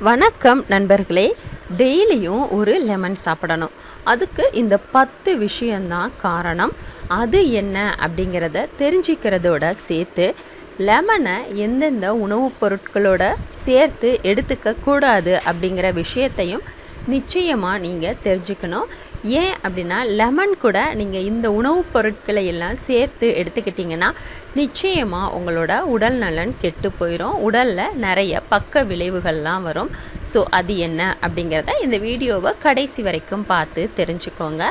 வணக்கம் நண்பர்களே. டெய்லியும் ஒரு லெமன் சாப்பிடணும். அதுக்கு இந்த பத்து விஷயந்தான் காரணம். அது என்ன அப்படிங்கிறத தெரிஞ்சுக்கிறதோட சேர்த்து லெமனை எந்தெந்த உணவுப் பொருட்களோட சேர்த்து எடுத்துக்க கூடாது அப்படிங்கிற விஷயத்தையும் நிச்சயமாக நீங்கள் தெரிஞ்சுக்கணும். ஏன் அப்படின்னா லெமன் கூட நீங்கள் இந்த உணவுப் பொருட்களை எல்லாம் சேர்த்து எடுத்துக்கிட்டிங்கன்னா நிச்சயமாக உங்களோட உடல் நலன் கெட்டு போயிடும் உடலில் நிறைய பக்க விளைவுகள்லாம் வரும். ஸோ அது என்ன அப்படிங்கிறத இந்த வீடியோவை கடைசி வரைக்கும் பார்த்து தெரிஞ்சுக்கோங்க.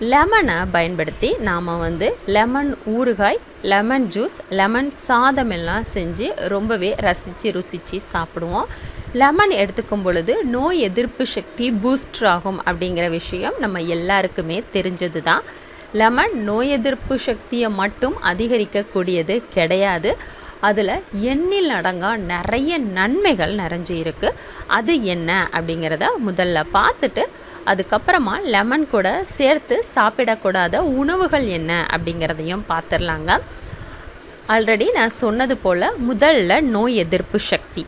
லெமனை பயன்படுத்தி நாம் வந்து லெமன் ஊறுகாய் லெமன் ஜூஸ் லெமன் சாதம் எல்லாம் செஞ்சு ரொம்பவே ரசித்து ருசித்து சாப்பிடுவோம். லெமன் எடுத்துக்கும் பொழுது நோய் எதிர்ப்பு சக்தி பூஸ்டர் ஆகும் அப்படிங்கிற விஷயம் நம்ம எல்லாருக்குமே தெரிஞ்சது தான் லெமன் நோய் எதிர்ப்பு சக்தியை மட்டும் அதிகரிக்கக்கூடியது கிடையாது. அதில் எண்ணில் அடங்கா நிறைய நன்மைகள் நிறைஞ்சு இருக்குது அது என்ன அப்படிங்கிறத முதல்ல பார்த்துட்டு அதுக்கப்புறமா லெமன் கூட சேர்த்து சாப்பிடக்கூடாத உணவுகள் என்ன அப்படிங்கிறதையும் பார்த்துடலாங்க. ஆல்ரெடி நான் சொன்னது போல் முதல்ல நோய் எதிர்ப்பு சக்தி.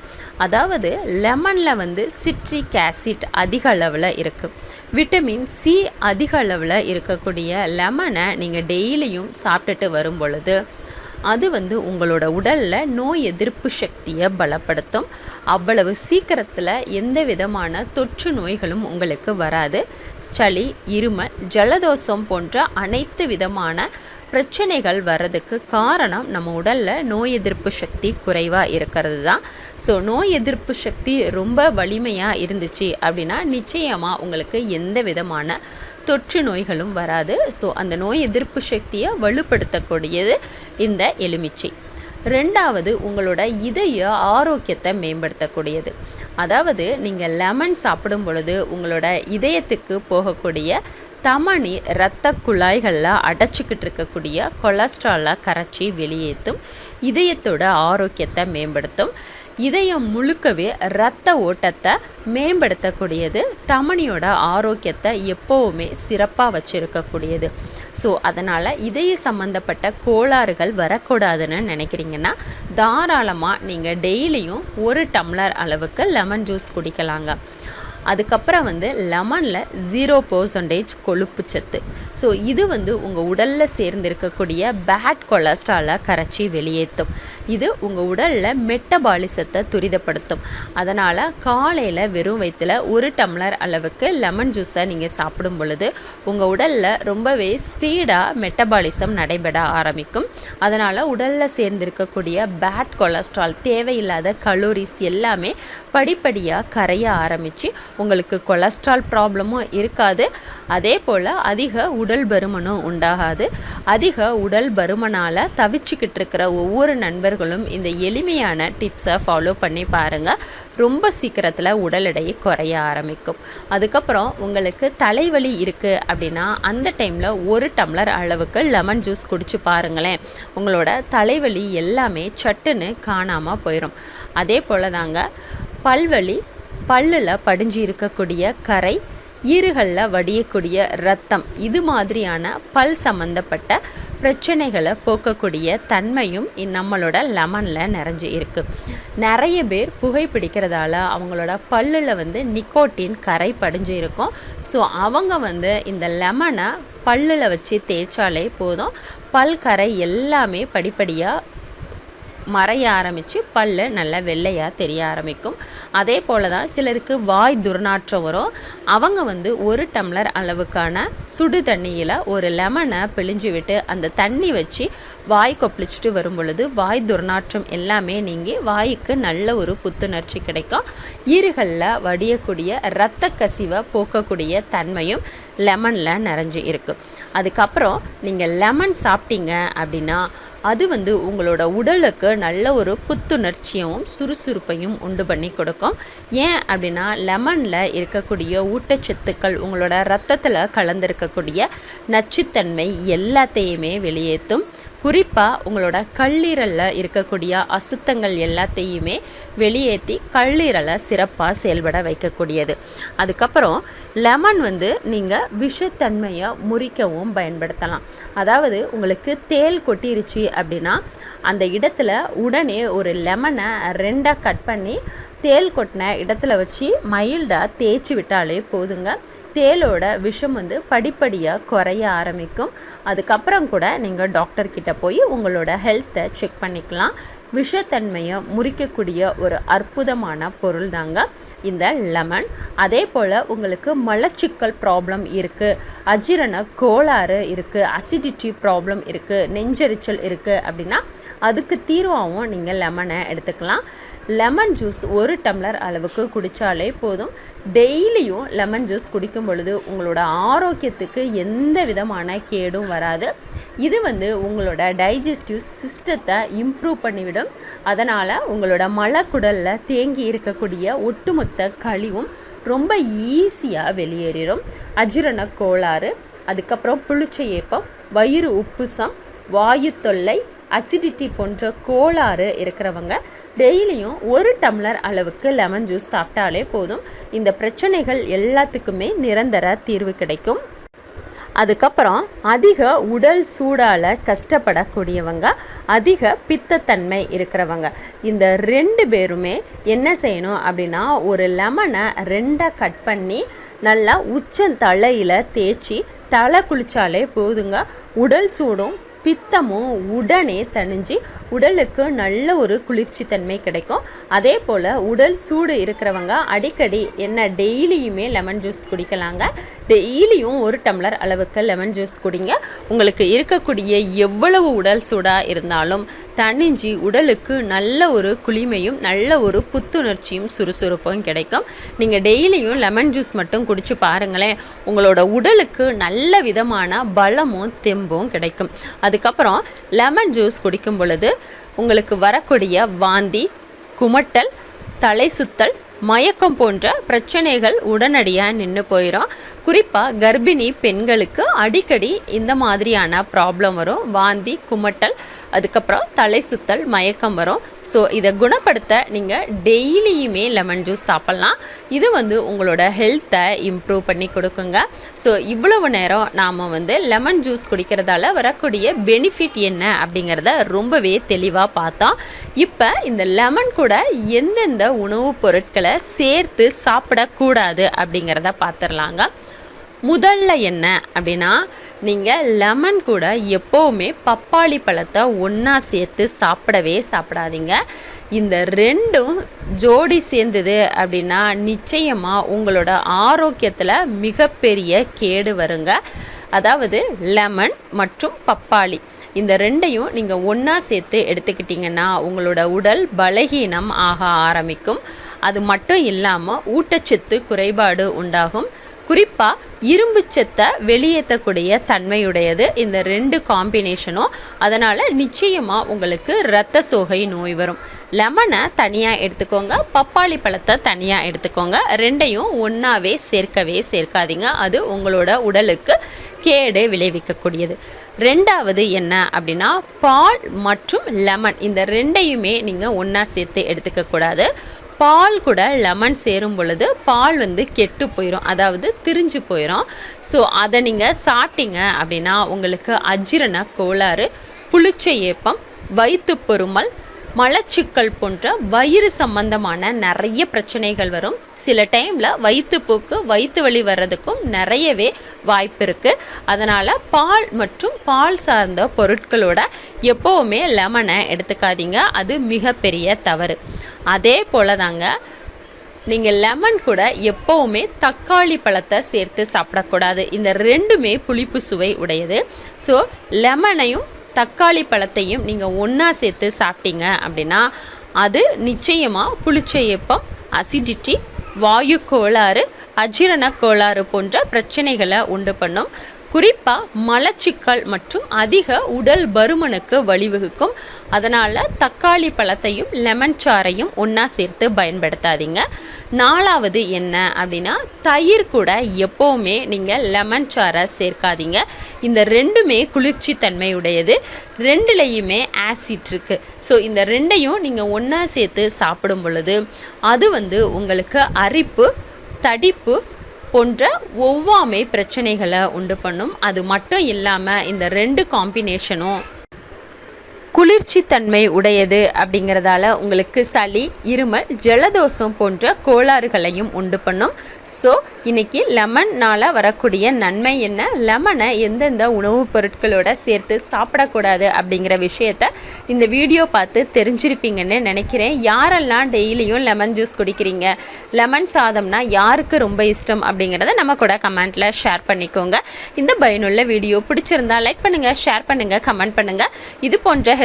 அதாவது லெமனில் வந்து சிட்ரிக் ஆசிட் அதிக அளவில் இருக்குது விட்டமின் சி அதிக அளவில் இருக்கக்கூடிய லெமனை நீங்கள் டெய்லியும் சாப்பிட்டுட்டு வரும் பொழுது அது வந்து உங்களோட உடலில் நோய் எதிர்ப்பு சக்தியை பலப்படுத்தும். அவ்வளவு சீக்கிரத்தில் எந்த விதமான தொற்று நோய்களும் உங்களுக்கு வராது. சளி இருமல் ஜலதோஷம் போன்ற அனைத்து விதமான பிரச்சனைகள் வர்றதுக்கு காரணம் நம்ம உடலில் நோய் எதிர்ப்பு சக்தி குறைவாக இருக்கிறது தான் ஸோ நோய் எதிர்ப்பு சக்தி ரொம்ப வலிமையாக இருந்துச்சு அப்படின்னா நிச்சயமாக உங்களுக்கு எந்த விதமான தொற்று நோய்களும் வராது. ஸோ அந்த நோய் எதிர்ப்பு சக்தியை வலுப்படுத்தக்கூடியது இந்த எலுமிச்சை. ரெண்டாவது உங்களோட இதய ஆரோக்கியத்தை மேம்படுத்தக்கூடியது. அதாவது நீங்கள் லெமன் சாப்பிடும் பொழுது உங்களோட இதயத்துக்கு போகக்கூடிய தமனி இரத்த குழாய்களில் அடைச்சிக்கிட்டு இருக்கக்கூடிய கொலஸ்ட்ராலை கரைச்சி வெளியேற்றும் இதயத்தோட ஆரோக்கியத்தை மேம்படுத்தும். இதயம் முழுக்கவே இரத்த ஓட்டத்தை மேம்படுத்தக்கூடியது தமணியோட ஆரோக்கியத்தை எப்போவுமே சிறப்பாக வச்சுருக்கக்கூடியது. ஸோ அதனால் இதய சம்மந்தப்பட்ட கோளாறுகள் வரக்கூடாதுன்னு நினைக்கிறீங்கன்னா தாராளமாக நீங்கள் டெய்லியும் ஒரு டம்ளர் அளவுக்கு லெமன் ஜூஸ் குடிக்கலாங்க. அதுக்கப்புறம் வந்து லெமனில் ஜீரோ பர்சன்டேஜ் கொழுப்பு சத்து. ஸோ இது வந்து உங்கள் உடலில் சேர்ந்திருக்கக்கூடிய பேட் கொலஸ்ட்ராலை கரைச்சி வெளியேற்றும் இது உங்கள் உடலில் மெட்டபாலிசத்தை துரிதப்படுத்தும். அதனால் காலையில் வெறும் வயிற்றில் ஒரு டம்ளர் அளவுக்கு லெமன் ஜூஸை நீங்கள் சாப்பிடும் பொழுது உங்கள் உடலில் ரொம்பவே ஸ்பீடாக மெட்டபாலிசம் நடைபெற ஆரம்பிக்கும். அதனால் உடலில் சேர்ந்திருக்கக்கூடிய பேட் கொலஸ்ட்ரால் தேவையில்லாத கலோரிஸ் எல்லாமே படிப்படியாக கரைய ஆரம்பித்து உங்களுக்கு கொலஸ்ட்ரால் ப்ராப்ளமும் இருக்காது. அதே போல் அதிக உடல் பருமனும் உண்டாகாது. அதிக உடல் பருமனால் தவிச்சுக்கிட்டு இருக்கிற ஒவ்வொரு நண்பர்களும் இந்த எளிமையான டிப்ஸை ஃபாலோ பண்ணி பாருங்கள் ரொம்ப சீக்கிரத்தில் உடல் எடையை குறைய ஆரம்பிக்கும். அதுக்கப்புறம் உங்களுக்கு தலைவலி இருக்குது அப்படின்னா அந்த டைமில் ஒரு டம்ளர் அளவுக்கு லெமன் ஜூஸ் குடிச்சு பாருங்களேன். உங்களோட தலைவலி எல்லாமே சட்டுன்னு காணாமல் போயிடும் அதே போல் தாங்க பல்வலி பல்லில் படிஞ்சு இருக்கக்கூடிய கரை ஈறுகளில் வடியக்கூடிய ரத்தம் இது மாதிரியான பல் சம்மந்தப்பட்ட பிரச்சனைகளை போக்கக்கூடிய தன்மையும் நம்மளோட லெமனில் நிறைஞ்சு இருக்குது நிறைய பேர் புகை பிடிக்கிறதால அவங்களோட பல்லில் வந்து நிக்கோட்டின் கரை படிஞ்சு இருக்கும். ஸோ அவங்க வந்து இந்த லெமனை பல்லில் வச்சு தேய்ச்சாலே போதும். பல் கரை எல்லாமே படிப்படியாக மறைய ஆரம்பித்து பல் நல்லா வெள்ளையாக தெரிய ஆரம்பிக்கும். அதே போல் தான் சிலருக்கு வாய் துர்நாற்றம் வரும். அவங்க வந்து ஒரு டம்ளர் அளவுக்கான சுடு தண்ணியில் ஒரு லெமனை பிழிஞ்சு விட்டு அந்த தண்ணி வச்சு வாய் கொப்பளிச்சுட்டு வரும் பொழுது வாய் துர்நாற்றம் எல்லாமே நீங்கி வாய்க்கு நல்ல ஒரு புத்துணர்ச்சி கிடைக்கும். ஈறுகளில் வடியக்கூடிய இரத்த கசிவை போக்கக்கூடிய தன்மையும் லெமனில் நிறைஞ்சு இருக்குது அதுக்கப்புறம் நீங்கள் லெமன் சாப்பிட்டீங்க அப்படின்னா அது வந்து உங்களோட உடலுக்கு நல்ல ஒரு புத்துணர்ச்சியும் சுறுசுறுப்பையும் உண்டு பண்ணி கொடுக்கும். ஏன் அப்படின்னா லெமனில் இருக்கக்கூடிய ஊட்டச்சத்துக்கள் உங்களோட ரத்தத்தில் கலந்திருக்கக்கூடிய நச்சுத்தன்மை எல்லாத்தையுமே வெளியேற்றும் குறிப்பாக உங்களோட கல்லீரலில் இருக்கக்கூடிய அசுத்தங்கள் எல்லாத்தையுமே வெளியேற்றி கல்லீரலை சிறப்பாக செயல்பட வைக்கக்கூடியது. அதுக்கப்புறம் லெமன் வந்து நீங்கள் விஷத்தன்மையை முறிக்கவும் பயன்படுத்தலாம். அதாவது உங்களுக்கு தேல் கொட்டிருச்சு அப்படின்னா அந்த இடத்துல உடனே ஒரு லெமனை ரெண்டாக கட் பண்ணி தேல் கொட்டின இடத்துல வச்சு மைல்டாக தேய்ச்சி விட்டாலே போதுங்க. தேலோட விஷம் வந்து படிப்படியாக குறைய ஆரம்பிக்கும். அதுக்கப்புறம் கூட நீங்கள் டாக்டர்கிட்ட போய் உங்களோட ஹெல்த்தை செக் பண்ணிக்கலாம். விஷத்தன்மையை முறிக்கக்கூடிய ஒரு அற்புதமான பொருள் தாங்க இந்த லெமன். அதே போல் உங்களுக்கு மலச்சிக்கல் ப்ராப்ளம் இருக்குது அஜீரண கோளாறு இருக்குது அசிடிட்டி ப்ராப்ளம் இருக்குது நெஞ்செரிச்சல் இருக்குது அப்படின்னா அதுக்கு தீர்வாகவும் நீங்கள் லெமனை எடுத்துக்கலாம். லெமன் ஜூஸ் ஒரு டம்ளர் அளவுக்கு குடித்தாலே போதும். டெய்லியும் லெமன் ஜூஸ் குடிக்கும் பொழுது உங்களோட ஆரோக்கியத்துக்கு எந்த விதமான கேடும் வராது. இது வந்து உங்களோட டைஜஸ்டிவ் சிஸ்டத்தை இம்ப்ரூவ் பண்ணிவிடும். அதனால் உங்களோட மலக்குடலில் தேங்கி இருக்கக்கூடிய ஒட்டுமொத்த கழிவும் ரொம்ப ஈஸியாக வெளியேறிடும் அஜிரண கோளாறு அதுக்கப்புறம் புளிச்ச ஏப்பம் வயிறு உப்புசம் வாயு தொல்லை அசிடிட்டி போன்ற கோளாறு இருக்கிறவங்க டெய்லியும் ஒரு டம்ளர் அளவுக்கு லெமன் ஜூஸ் சாப்பிட்டாலே போதும். இந்த பிரச்சனைகள் எல்லாத்துக்குமே நிரந்தர தீர்வு கிடைக்கும். அதுக்கப்புறம் அதிக உடல் சூடால் கஷ்டப்படக்கூடியவங்க அதிக பித்தத்தன்மை இருக்கிறவங்க. இந்த ரெண்டு பேருமே என்ன செய்யணும் அப்படின்னா ஒரு லெமனை ரெண்டாக கட் பண்ணி நல்லா உச்சந்தலையில் தேய்ச்சி தலை குளித்தாலே போதுங்க. உடல் சூடும் பித்தமும் உடனே தணிஞ்சு உடலுக்கு நல்ல ஒரு குளிர்ச்சி தன்மை கிடைக்கும். அதே போல் உடல் சூடு இருக்கிறவங்க அடிக்கடி என்ன டெய்லியுமே லெமன் ஜூஸ் குடிக்கலாங்க. டெய்லியும் ஒரு டம்ளர் அளவுக்கு லெமன் ஜூஸ் குடிங்க. உங்களுக்கு இருக்கக்கூடிய எவ்வளவு உடல் சூடாக இருந்தாலும் தணிஞ்சு உடலுக்கு நல்ல ஒரு குளிமையும் நல்ல ஒரு புத்துணர்ச்சியும் சுறுசுறுப்பும் கிடைக்கும். நீங்கள் டெய்லியும் லெமன் ஜூஸ் மட்டும் குடிச்சு பாருங்களேன். உங்களோட உடலுக்கு நல்ல விதமான பலமும் தெம்பும் கிடைக்கும். அதுக்கப்புறம் லெமன் ஜூஸ் குடிக்கும் பொழுது உங்களுக்கு வரக்கூடிய வாந்தி குமட்டல் தலை சுத்தல் மயக்கம் போன்ற பிரச்சனைகள் உடனடியாக நின்று போயிடும் குறிப்பாக கர்ப்பிணி பெண்களுக்கு அடிக்கடி இந்த மாதிரியான ப்ராப்ளம் வரும். வாந்தி குமட்டல் அதுக்கப்புறம் தலை சுத்தல் மயக்கம் வரும். ஸோ இதை குணப்படுத்த நீங்கள் டெய்லியுமே லெமன் ஜூஸ் சாப்பிட்லாம். இது வந்து உங்களோட ஹெல்த்தை இம்ப்ரூவ் பண்ணி கொடுக்குங்க. ஸோ இவ்வளவு நேரம் நாம் வந்து லெமன் ஜூஸ் குடிக்கிறதால வரக்கூடிய பெனிஃபிட் என்ன அப்படிங்கிறத ரொம்பவே தெளிவாக பார்த்தோம். இப்போ இந்த லெமன் கூட எந்தெந்த உணவுப் பொருட்களை சேர்த்து சாப்பிடக்கூடாது அப்படிங்கிறத பார்த்துடலாங்க. முதல்ல என்ன அப்படின்னா நீங்கள் லெமன் கூட எப்போவுமே பப்பாளி பழத்தை ஒன்றா சேர்த்து சாப்பிடவே சாப்பிடாதீங்க. இந்த ரெண்டும் ஜோடி சேர்ந்தது அப்படின்னா நிச்சயமாக உங்களோட ஆரோக்கியத்தில் மிகப்பெரிய கேடு வருங்க. அதாவது லெமன் மற்றும் பப்பாளி. இந்த ரெண்டையும் நீங்கள் ஒன்றா சேர்த்து எடுத்துக்கிட்டிங்கன்னா உங்களோட உடல் பலகீனம் ஆக ஆரம்பிக்கும். அது மட்டும் இல்லாமல் ஊட்டச்சத்து குறைபாடு உண்டாகும். குறிப்பாக இரும்பு சத்தை வெளியேற்றக்கூடிய தன்மையுடையது இந்த ரெண்டு காம்பினேஷனும் அதனால் நிச்சயமாக உங்களுக்கு இரத்த சோகை நோய் வரும். லெமனை தனியாக எடுத்துக்கோங்க. பப்பாளி பழத்தை தனியாக எடுத்துக்கோங்க. ரெண்டையும் ஒன்றாவே சேர்க்கவே சேர்க்காதீங்க. அது உங்களோட உடலுக்கு கேடு விளைவிக்கக்கூடியது. ரெண்டாவது என்ன அப்படின்னா பால் மற்றும் லெமன் இந்த ரெண்டையுமே நீங்கள் ஒன்றா சேர்த்து எடுத்துக்கக்கூடாது. பால் கூட லெமன் சேரும் பொழுது பால் வந்து கெட்டு போயிடும் அதாவது திரிஞ்சு போயிடும் ஸோ அதை நீங்கள் சாப்பிட்டீங்க அப்படின்னா உங்களுக்கு அஜீரண கோளாறு புளிச்ச ஏப்பம் வயிற்று பொறுமல் மலச்சிக்கல் போன்ற வயிறு சம்பந்தமான நிறைய பிரச்சனைகள் வரும். சில டைமில் வயிற்றுப்போக்கு வயிற்று வலி வர்றதுக்கும் நிறையவே வாய்ப்பு இருக்குது அதனால் பால் மற்றும் பால் சார்ந்த பொருட்களோட எப்போவுமே லெமனை எடுத்துக்காதீங்க. அது மிகப்பெரிய தவறு. அதே போல் தாங்க நீங்கள் லெமன் கூட எப்போவுமே தக்காளி பழத்தை சேர்த்து சாப்பிடக்கூடாது. இந்த ரெண்டுமே புளிப்பு சுவை உடையது. ஸோ லெமனையும் தக்காளி பழத்தையும் நீங்கள் ஒன்றா சேர்த்து சாப்பிட்டீங்க அப்படின்னா அது நிச்சயமாக புளிச்ச ஏப்பம் அசிடிட்டி வாயு கோளாறு அஜீரண கோளாறு போன்ற பிரச்சனைகளை உண்டு பண்ணும். குறிப்பாக மலச்சிக்கல் மற்றும் அதிக உடல் பருமனுக்கு வழிவகுக்கும். அதனால் தக்காளி பழத்தையும் லெமன் சாறையும் ஒன்றா சேர்த்து பயன்படுத்தாதீங்க. நாலாவது என்ன அப்படின்னா தயிர் கூட எப்போவுமே நீங்கள் லெமன் சாறை சேர்க்காதீங்க. இந்த ரெண்டுமே குளிர்ச்சி தன்மையுடையது. ரெண்டுலேயுமே ஆசிட் இருக்குது ஸோ இந்த ரெண்டையும் நீங்கள் ஒன்றா சேர்த்து சாப்பிடும் பொழுது அது வந்து உங்களுக்கு அரிப்பு தடிப்பு போன்ற ஒவ்வாமை பிரச்சனைகளை உண்டு பண்ணும். அது மட்டும் இல்லாமல் இந்த ரெண்டு காம்பினேஷனும் குளிர்ச்சி தன்மை உடையது அப்படிங்கிறதால உங்களுக்கு சளி இருமல் ஜலதோஷம் போன்ற கோளாறுகளையும் உண்டு பண்ணும். ஸோ இன்னைக்கு லெமன்னால் வரக்கூடிய நன்மை என்ன? லெமனை எந்தெந்த உணவுப் பொருட்களோட சேர்த்து சாப்பிடக்கூடாது அப்படிங்கிற விஷயத்த இந்த வீடியோ பார்த்து தெரிஞ்சிருப்பீங்கன்னு நினைக்கிறேன். யாரெல்லாம் டெய்லியும் லெமன் ஜூஸ் குடிக்கிறீங்க? லெமன் சாதம்னா யாருக்கு ரொம்ப இஷ்டம் அப்படிங்கிறத நம்ம கூட கமெண்ட்டில் ஷேர் பண்ணிக்கோங்க. இந்த பயனுள்ள வீடியோ பிடிச்சிருந்தா லைக் பண்ணுங்கள் ஷேர் பண்ணுங்கள் கமெண்ட் பண்ணுங்கள் இது போன்ற